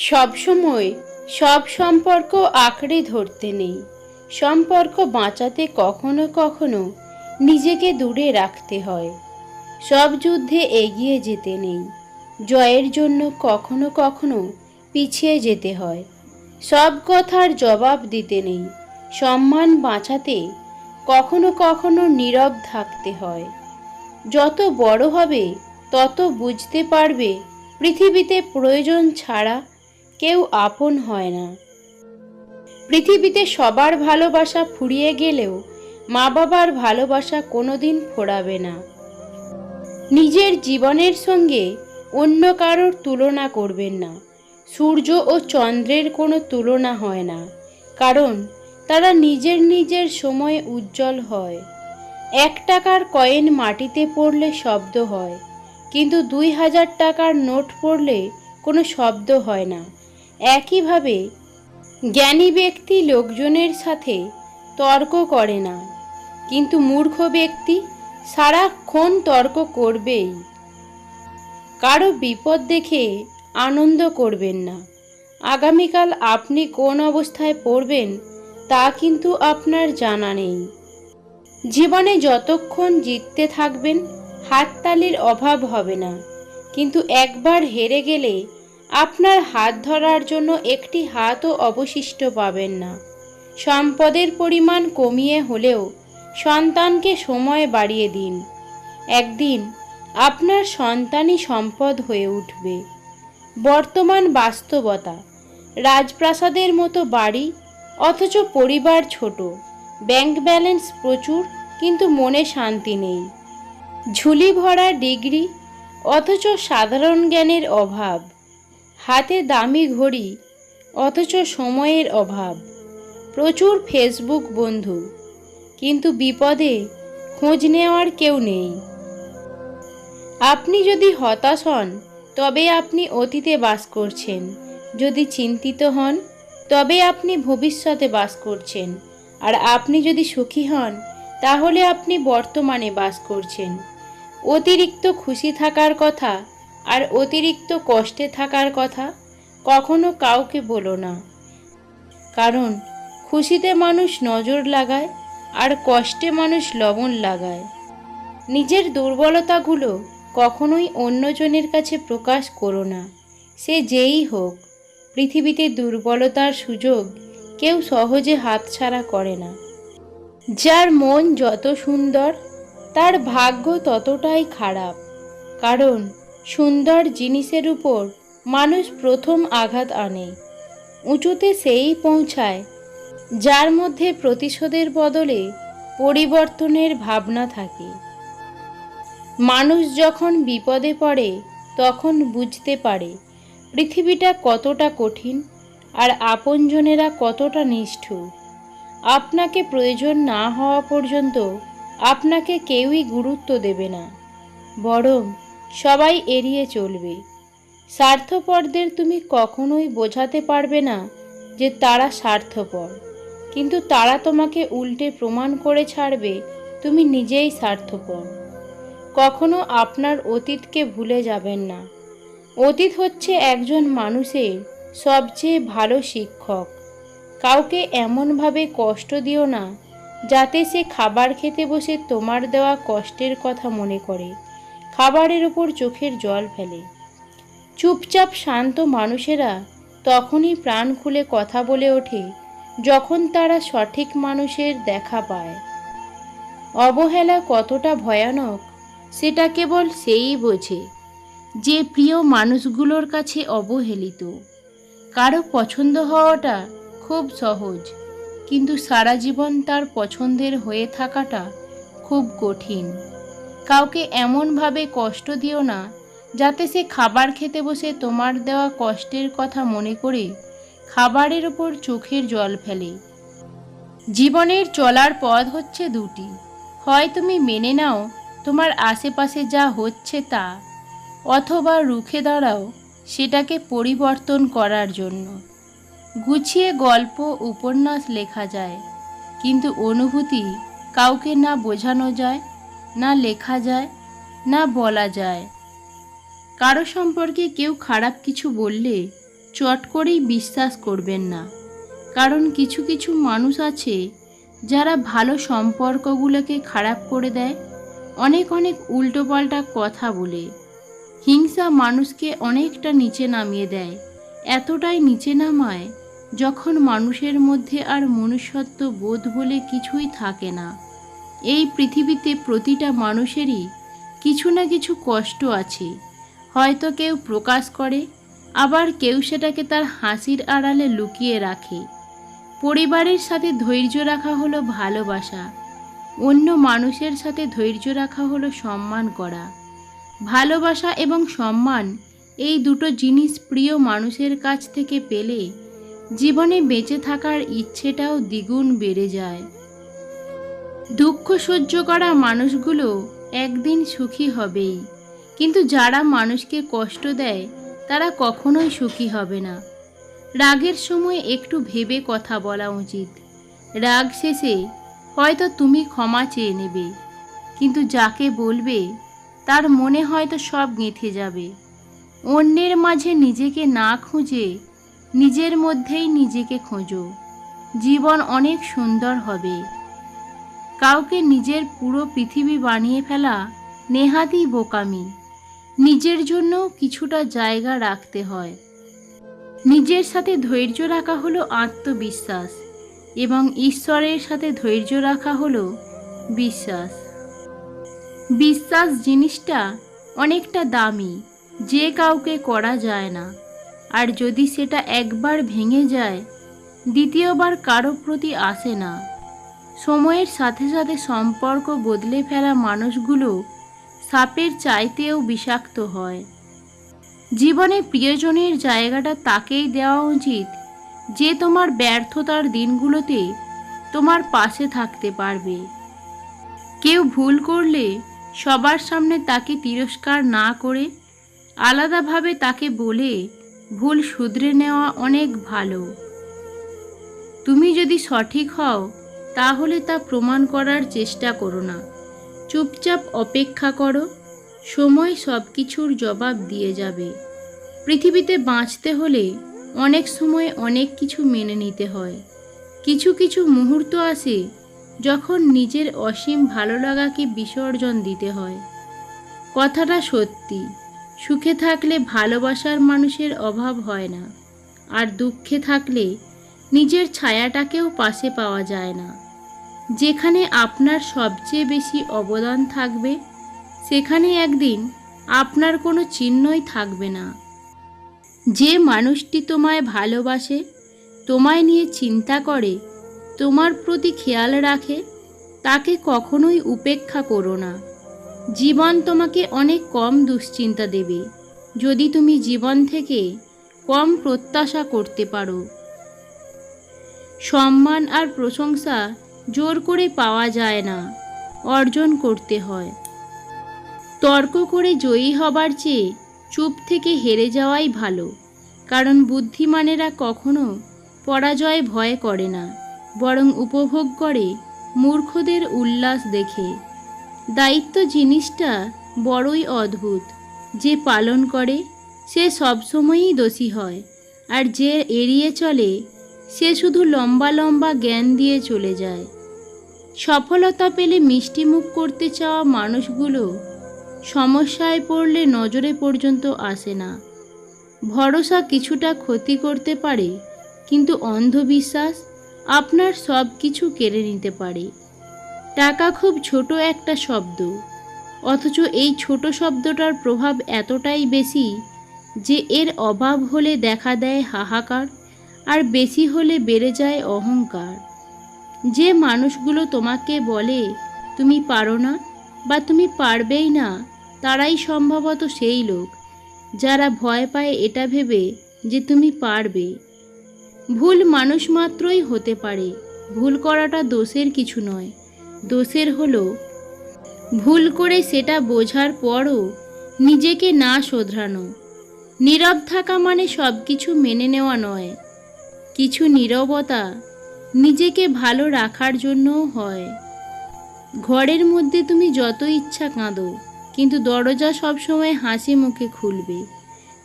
সবসময় সব সম্পর্ক আঁকড়ে ধরতে নেই। সম্পর্ক বাঁচাতে কখনো কখনো নিজেকে দূরে রাখতে হয়। সব যুদ্ধে এগিয়ে যেতে নেই। জয়ের জন্য কখনো কখনো পিছিয়ে যেতে হয়। সব কথার জবাব দিতে নেই। সম্মান বাঁচাতে কখনো কখনো নীরব থাকতে হয়। যত বড় হবে, তত বুঝতে পারবে পৃথিবীতে প্রয়োজন ছাড়া কেউ আপন হয় না। পৃথিবীতে সবার ভালোবাসা ফুরিয়ে গেলেও মা বাবার ভালোবাসা কোনোদিন ফোরাবে না। নিজের জীবনের সঙ্গে অন্য কারোর তুলনা করবেন না। সূর্য ও চন্দ্রের কোনো তুলনা হয় না, কারণ তারা নিজের নিজের সময়ে উজ্জ্বল হয়। এক টাকার কয়েন মাটিতে পড়লে শব্দ হয়, কিন্তু দুই হাজার টাকার নোট পড়লে কোনো শব্দ হয় না। একইভাবে জ্ঞানী ব্যক্তি লোকজনের সাথে তর্ক করে না। কিন্তু মূর্খ ব্যক্তি সারাক্ষণ তর্ক করবেই। কারও বিপদ দেখে আনন্দ করবেন না। আগামীকাল আপনি কোন অবস্থায় পড়বেন তা কিন্তু আপনার জানা নেই। জীবনে যতক্ষণ জিততে থাকবেন, হাততালির অভাব হবে না। কিন্তু একবার হেরে গেলে আপনার হাত ধরার জন্য একটি হাতও অবশিষ্ট পাবেন না। সম্পদের পরিমাণ কমিয়ে হলেও সন্তানকে সময় বাড়িয়ে দিন। একদিন আপনার সন্তানই সম্পদ হয়ে উঠবে। বর্তমান বাস্তবতা, রাজপ্রাসাদের মতো বাড়ি অথচ পরিবার ছোট, ব্যাংক ব্যালেন্স প্রচুর কিন্তু মনে শান্তি নেই। ঝুলি ভরা ডিগ্রি অথচ সাধারণ জ্ঞানের অভাব। হাতে দামি ঘড়ি, অথচ সময়ের অভাব। প্রচুর ফেসবুক বন্ধু, কিন্তু বিপদে খোঁজ নেওয়ার কেউ নেই। আপনি যদি হতাশ হন, তবে আপনি অতীতে বাস করছেন। যদি চিন্তিত হন, তবে আপনি ভবিষ্যতে বাস করছেন। আর আপনি যদি সুখী হন, তাহলে আপনি বর্তমানে বাস করছেন। অতিরিক্ত খুশি থাকার কথা আর অতিরিক্ত কষ্টে থাকার কথা কখনো কাউকে বলো না। কারণ খুশিতে মানুষ নজর লাগায় আর কষ্টে মানুষ লবণ লাগায়। নিজের দুর্বলতাগুলো কখনোই অন্যজনের কাছে প্রকাশ করো না। সে যেই হোক, পৃথিবীতে দুর্বলতার সুযোগ কেউ সহজে হাতছাড়া করে না। যার মন যত সুন্দর, তার ভাগ্য ততটাই খারাপ। কারণ সুন্দর জিনিসের উপর মানুষ প্রথম আঘাত আনে। উঁচুতে সেই পৌঁছায়, যার মধ্যে প্রতিশোধের বদলে পরিবর্তনের ভাবনা থাকে। মানুষ যখন বিপদে পড়ে, তখন বুঝতে পারে পৃথিবীটা কতটা কঠিন আর আপনজনেরা কতটা নিষ্ঠুর। আপনাকে প্রয়োজন না হওয়া পর্যন্ত আপনাকে কেউই গুরুত্ব দেবে না, বরং সবাই এড়িয়ে চলবে। স্বার্থপরদের তুমি কখনোই বোঝাতে পারবে না যে তারা স্বার্থপর। কিন্তু তারা তোমাকে উল্টে প্রমাণ করে ছাড়বে, তুমি নিজেই স্বার্থপর। কখনো আপনার অতীতকে ভুলে যাবেন না। অতীত হচ্ছে একজন মানুষের সবচেয়ে ভালো শিক্ষক। কাউকে এমনভাবে কষ্ট দিও না, যাতে সে খাবার খেতে বসে তোমার দেওয়া কষ্টের কথা মনে করে। খাবারের ওপর চোখের জল ফেলে। চুপচাপ শান্ত মানুষেরা তখনই প্রাণ খুলে কথা বলে ওঠে, যখন তারা সঠিক মানুষের দেখা পায়। অবহেলা কতটা ভয়ানক, সেটা কেবল সেই বোঝে যে প্রিয় মানুষগুলোর কাছে অবহেলিত। কারও পছন্দ হওয়াটা খুব সহজ, কিন্তু সারা জীবন তার পছন্দের হয়ে থাকাটা খুব কঠিন। কাউকে এমনভাবে কষ্ট দিও না, যাতে সে খাবার খেতে বসে তোমার দেওয়া কষ্টের কথা মনে করে খাবারের ওপর চোখের জল ফেলে। জীবনের চলার পথ হচ্ছে দুটি। হয় তুমি মেনে নাও তোমার আশেপাশে যা হচ্ছে তা, অথবা রুখে দাঁড়াও সেটাকে পরিবর্তন করার জন্য। গুছিয়ে গল্প, উপন্যাস লেখা যায়, কিন্তু অনুভূতি কাউকে না বোঝানো যায় না লেখা যায়, না বলা যায়। কারও সম্পর্কে কেউ খারাপ কিছু বললে চট করেই বিশ্বাস করবেন না। কারণ কিছু কিছু মানুষ আছে যারা ভালো সম্পর্কগুলোকে খারাপ করে দেয়, অনেক অনেক উল্টোপাল্টা কথা বলে। হিংসা মানুষকে অনেকটা নিচে নামিয়ে দেয়, এতটাই নিচে নামায় যখন মানুষের মধ্যে আর মনুষ্যত্ব বোধ বলে কিছুই থাকে না। এই পৃথিবীতে প্রতিটা মানুষেরই কিছু না কিছু কষ্ট আছে। হয়তো কেউ প্রকাশ করে, আবার কেউ সেটাকে তার হাসির আড়ালে লুকিয়ে রাখে। পরিবারের সাথে ধৈর্য রাখা হলো ভালোবাসা। অন্য মানুষের সাথে ধৈর্য রাখা হলো সম্মান করা। ভালোবাসা এবং সম্মান এই দুটো জিনিস প্রিয় মানুষের কাছ থেকে পেলে জীবনে বেঁচে থাকার ইচ্ছেটাও দ্বিগুণ বেড়ে যায়। দুঃখ সহ্য করা মানুষগুলো একদিন সুখী হবেই। কিন্তু যারা মানুষকে কষ্ট দেয়, তারা কখনোই সুখী হবে না। রাগের সময় একটু ভেবে কথা বলা উচিত। রাগ শেষে হয়তো তুমি ক্ষমা চেয়ে নেবে, কিন্তু যাকে বলবে, তার মনে হয়তো সব গেঁথে যাবে। অন্যের মাঝে নিজেকে না খুঁজে, নিজের মধ্যেই নিজেকে খোঁজো। জীবন অনেক সুন্দর হবে। কাউকে নিজের পুরো পৃথিবী বানিয়ে ফেলা নেহাতই বোকামি। নিজের জন্য কিছুটা জায়গা রাখতে হয়। নিজের সাথে ধৈর্য রাখা হলো আত্মবিশ্বাস এবং ঈশ্বরের সাথে ধৈর্য রাখা হলো বিশ্বাস। বিশ্বাস জিনিসটা অনেকটা দামি, যে কাউকে করা যায় না। আর যদি সেটা একবার ভেঙে যায়, দ্বিতীয়বার কারও প্রতি আসে না। সময়ের সাথে সাথে সম্পর্ক বদলে ফেলা মানুষগুলো সাপের চাইতেও বিষাক্ত হয়। জীবনে প্রিয়জনের জায়গাটা তাকেই দেওয়া উচিত যে তোমার ব্যর্থতার দিনগুলোতে তোমার পাশে থাকতে পারবে। কেউ ভুল করলে সবার সামনে তাকে তিরস্কার না করে আলাদাভাবে তাকে বলে ভুল শুধরে নেওয়া অনেক ভালো। তুমি যদি সঠিক হও তাহলে তা প্রমাণ করার চেষ্টা করো না। চুপচাপ অপেক্ষা করো, সময় সব কিছুর জবাব দিয়ে যাবে। পৃথিবীতে বাঁচতে হলে অনেক সময় অনেক কিছু মেনে নিতে হয়। কিছু কিছু মুহূর্ত আসে যখন নিজের অসীম ভালো লাগাকে বিসর্জন দিতে হয়। কথাটা সত্যি, সুখে থাকলে ভালোবাসার মানুষের অভাব হয় না, আর দুঃখে থাকলে নিজের ছায়াটাকেও পাশে পাওয়া যায় না। যেখানে আপনার সবচেয়ে বেশি অবদান থাকবে, সেখানে একদিন আপনার কোনো চিহ্নই থাকবে না। যে মানুষটি তোমায় ভালোবাসে, তোমায় নিয়ে চিন্তা করে, তোমার প্রতি খেয়াল রাখে, তাকে কখনোই উপেক্ষা করো না। জীবন তোমাকে অনেক কম দুশ্চিন্তা দেবে, যদি তুমি জীবন থেকে কম প্রত্যাশা করতে পারো। সম্মান আর প্রশংসা জোর করে পাওয়া যায় না, অর্জন করতে হয়। তর্ক করে জয়ী হবার চেয়ে চুপ থেকে হেরে যাওয়াই ভালো, কারণ বুদ্ধিমানেরা কখনো পরাজয় ভয় করে না, বরং উপভোগ করে মূর্খদের উল্লাস দেখে। দায়িত্ব জিনিসটা বড়ই অদ্ভুত, যে পালন করে সে সবসময়ই দোষী হয়, আর যে এড়িয়ে চলে সে শুধু লম্বা লম্বা জ্ঞান দিয়ে চলে যায়। সফলতা পেলে মিষ্টিমুখ করতে চাওয়া মানুষগুলো সমস্যায় পড়লে নজরে পর্যন্ত আসে না। ভরসা কিছুটা ক্ষতি করতে পারে, কিন্তু অন্ধবিশ্বাস আপনার সব কিছু কেড়ে নিতে পারে। টাকা খুব ছোট একটা শব্দ, অথচ এই ছোট শব্দটার প্রভাব এতটাই বেশি যে এর অভাব হলে দেখা দেয় হাহাকার আর বেশি হলে বেড়ে যায় অহংকার। যে মানুষগুলো তোমাকে বলে, তুমি পারো না বা তুমি পারবেই না, তারাই সম্ভবত সেই লোক, যারা ভয় পায় এটা ভেবে যে তুমি পারবে। ভুল মানুষ মাত্রই হতে পারে, ভুল করাটা দোষের কিছু নয়। দোষের হলো, ভুল করে সেটা বোঝার পরও নিজেকে না শোধরানো। নীরব থাকা মানে সব কিছু মেনে নেওয়া নয়। কিছু নীরবতা নিজেকে ভালো রাখার জন্যও হয়। ঘরের মধ্যে তুমি যত ইচ্ছা কাঁদো, কিন্তু দরজা সবসময় হাসি মুখে খুলবে।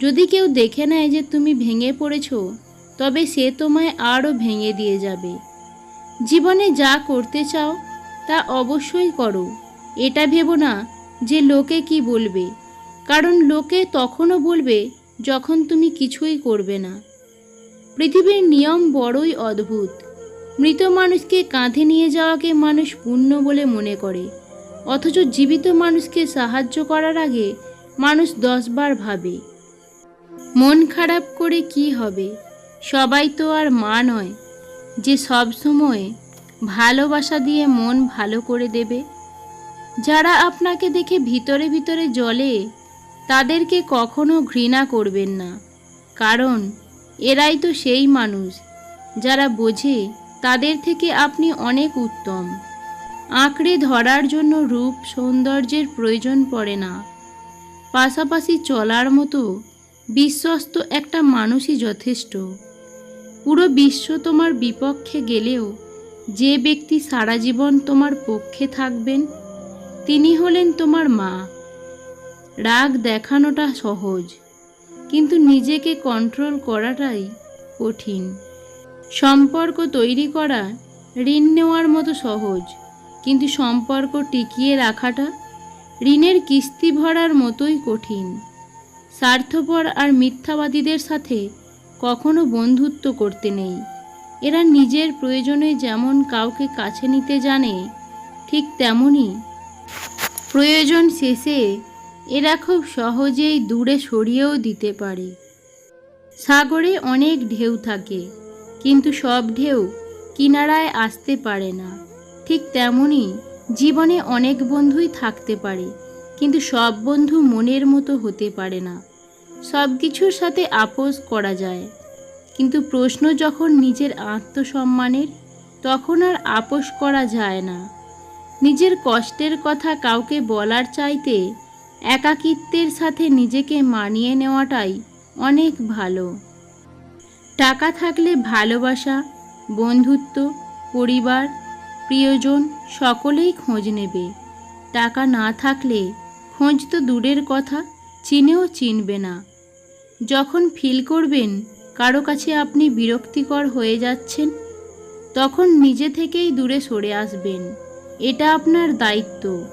যদি কেউ দেখে নেয় যে তুমি ভেঙে পড়েছ, তবে সে তোমায় আরও ভেঙে দিয়ে যাবে। জীবনে যা করতে চাও, তা অবশ্যই করো। এটা ভেবো না যে লোকে কি বলবে। কারণ লোকে তখনও বলবে যখন তুমি কিছুই করবে না। পৃথিবীর নিয়ম বড়ই অদ্ভুত। মৃত মানুষকে কাঁধে নিয়ে যাওয়াকে মানুষ পুণ্য বলে মনে করে। অথচ জীবিত মানুষকে সাহায্য করার আগে মানুষ দশবার ভাবে, মন খারাপ করে কি হবে? সবাই তো আর মা নয়, যে সব সময় ভালোবাসা দিয়ে মন ভালো করে দেবে। যারা আপনাকে দেখে ভিতরে ভিতরে জ্বলে, তাদেরকে কখনো ঘৃণা করবেন না। কারণ এরাই তো সেই মানুষ, যারা বোঝে তাদের থেকে আপনি অনেক উত্তম। আঁকড়ে ধরার জন্য রূপ সৌন্দর্যের প্রয়োজন পড়ে না। পাশাপাশি চলার মতো বিশ্বস্ত একটা মানুষই যথেষ্ট। পুরো বিশ্ব তোমার বিপক্ষে গেলেও যে ব্যক্তি সারা জীবন তোমার পক্ষে থাকবেন, তিনি হলেন তোমার মা। রাগ দেখানোটা সহজ। কিন্তু নিজেকে কন্ট্রোল করাটাই কঠিন। সম্পর্ক তৈরি করা ঋণ নেওয়ার মতো সহজ, কিন্তু সম্পর্ক টিকিয়ে রাখাটা ঋণের কিস্তি ভরার মতোই কঠিন। স্বার্থপর আর মিথ্যাবাদীদের সাথে কখনো বন্ধুত্ব করতে নেই। এরা নিজের প্রয়োজনে যেমন কাউকে কাছে নিতে জানে, ঠিক তেমনই প্রয়োজন শেষে এরা খুব সহজেই দূরে সরিয়েও দিতে পারে। সাগরে অনেক ঢেউ থাকে, কিন্তু সব ঢেউ কিনারায় আসতে পারে না। ঠিক তেমনই জীবনে অনেক বন্ধুই থাকতে পারে, কিন্তু সব বন্ধু মনের মতো হতে পারে না। সব কিছুর সাথে আপোষ করা যায়, কিন্তু প্রশ্ন যখন নিজের আত্মসম্মানের, তখন আর আপোষ করা যায় না। নিজের কষ্টের কথা কাউকে বলার চাইতে একাকিত্বের সাথে নিজেকে মানিয়ে নেওয়াটাই অনেক ভালো। টাকা থাকলে ভালোবাসা, বন্ধুত্ব, পরিবার, প্রিয়জন সকলেই খোঁজ নেবে। টাকা না থাকলে খোঁজ তো দূরের কথা, চিনেও চিনবে না। যখন ফিল করবেন কারও কাছে আপনি বিরক্তিকর হয়ে যাচ্ছেন, তখন নিজে থেকেই দূরে সরে আসবেন। এটা আপনার দায়িত্ব।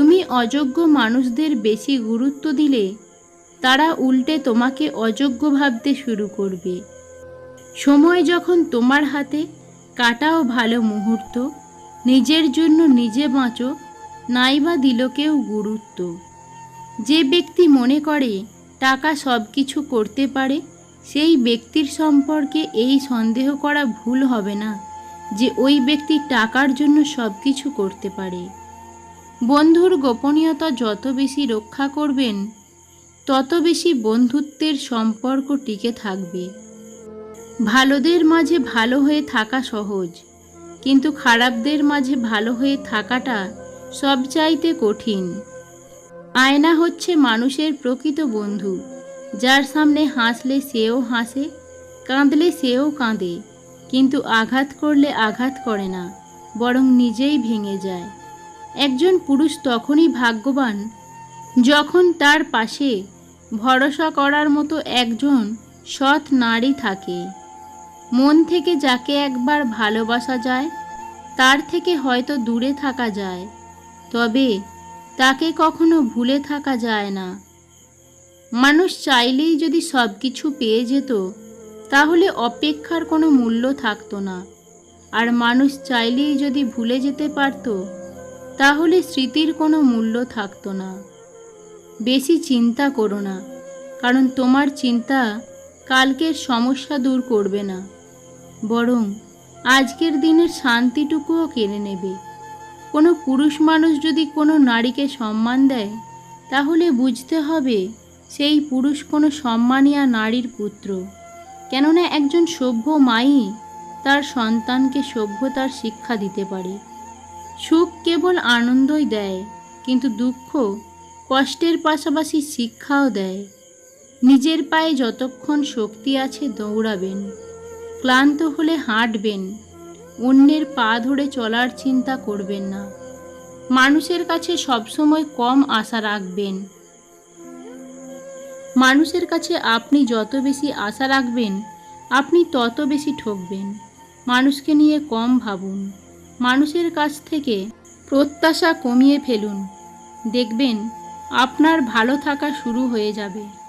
তুমি অযোগ্য মানুষদের বেশি গুরুত্ব দিলে, তারা উল্টে তোমাকে অযোগ্য ভাবতে শুরু করবে। সময় যখন তোমার হাতে, কাটাও ভালো মুহূর্ত, নিজের জন্য নিজে বাঁচো, নাইবা দিল কেউ গুরুত্ব। যে ব্যক্তি মনে করে টাকা সব কিছু করতে পারে, সেই ব্যক্তির সম্পর্কে এই সন্দেহ করা ভুল হবে না যে ওই ব্যক্তি টাকার জন্য সব কিছু করতে পারে। বন্ধুর গোপনীয়তা যত বেশি রক্ষা করবেন, তত বেশি বন্ধুত্বের সম্পর্ক টিকে থাকবে। ভালোদের মাঝে ভালো হয়ে থাকা সহজ, কিন্তু খারাপদের মাঝে ভালো হয়ে থাকাটা সবচাইতে কঠিন। আয়না হচ্ছে মানুষের প্রকৃত বন্ধু, যার সামনে হাসলে সেও হাসে, কাঁদলে সেও কাঁদে, কিন্তু আঘাত করলে আঘাত করে না, বরং নিজেই ভেঙে যায়। একজন পুরুষ তখনই ভাগ্যবান, যখন তার পাশে ভরসা করার মতো একজন সৎ নারী থাকে। মন থেকে যাকে একবার ভালোবাসা যায়, তার থেকে হয়তো দূরে থাকা যায়, তবে তাকে কখনো ভুলে থাকা যায় না। মানুষ চাইলেই যদি সব কিছু পেয়ে যেত, তাহলে অপেক্ষার কোনো মূল্য থাকতো না। আর মানুষ চাইলেই যদি ভুলে যেতে পারত তাহলে স্মৃতির কোনো মূল্য থাকতো না। বেশি চিন্তা করো না, কারণ তোমার চিন্তা কালকের সমস্যা দূর করবে না। বরং আজকের দিনের শান্তিটুকুও কেড়ে নেবে। কোনো পুরুষ মানুষ যদি কোনো নারীকে সম্মান দেয়, তাহলে বুঝতে হবে সেই পুরুষ কোনো সম্মানিয়া নারীর পুত্র। কেননা একজন সভ্য মাই তার সন্তানকে সভ্যতার শিক্ষা দিতে পারে। সুখ কেবল আনন্দই দেয়, কিন্তু দুঃখ কষ্টের পাশাপাশি শিক্ষাও দেয়। নিজের পায়ে যতক্ষণ শক্তি আছে দৌড়াবেন, ক্লান্ত হলে হাঁটবেন, অন্যের পা ধরে চলার চিন্তা করবেন না। মানুষের কাছে সবসময় কম আশা রাখবেন। মানুষের কাছে আপনি যত বেশি আশা রাখবেন, আপনি তত বেশি ঠকবেন। মানুষকে নিয়ে কম ভাবুন। মানুষের কাছ থেকে প্রত্যাশা কমিয়ে ফেলুন। দেখবেন আপনার ভালো থাকা শুরু হয়ে যাবে।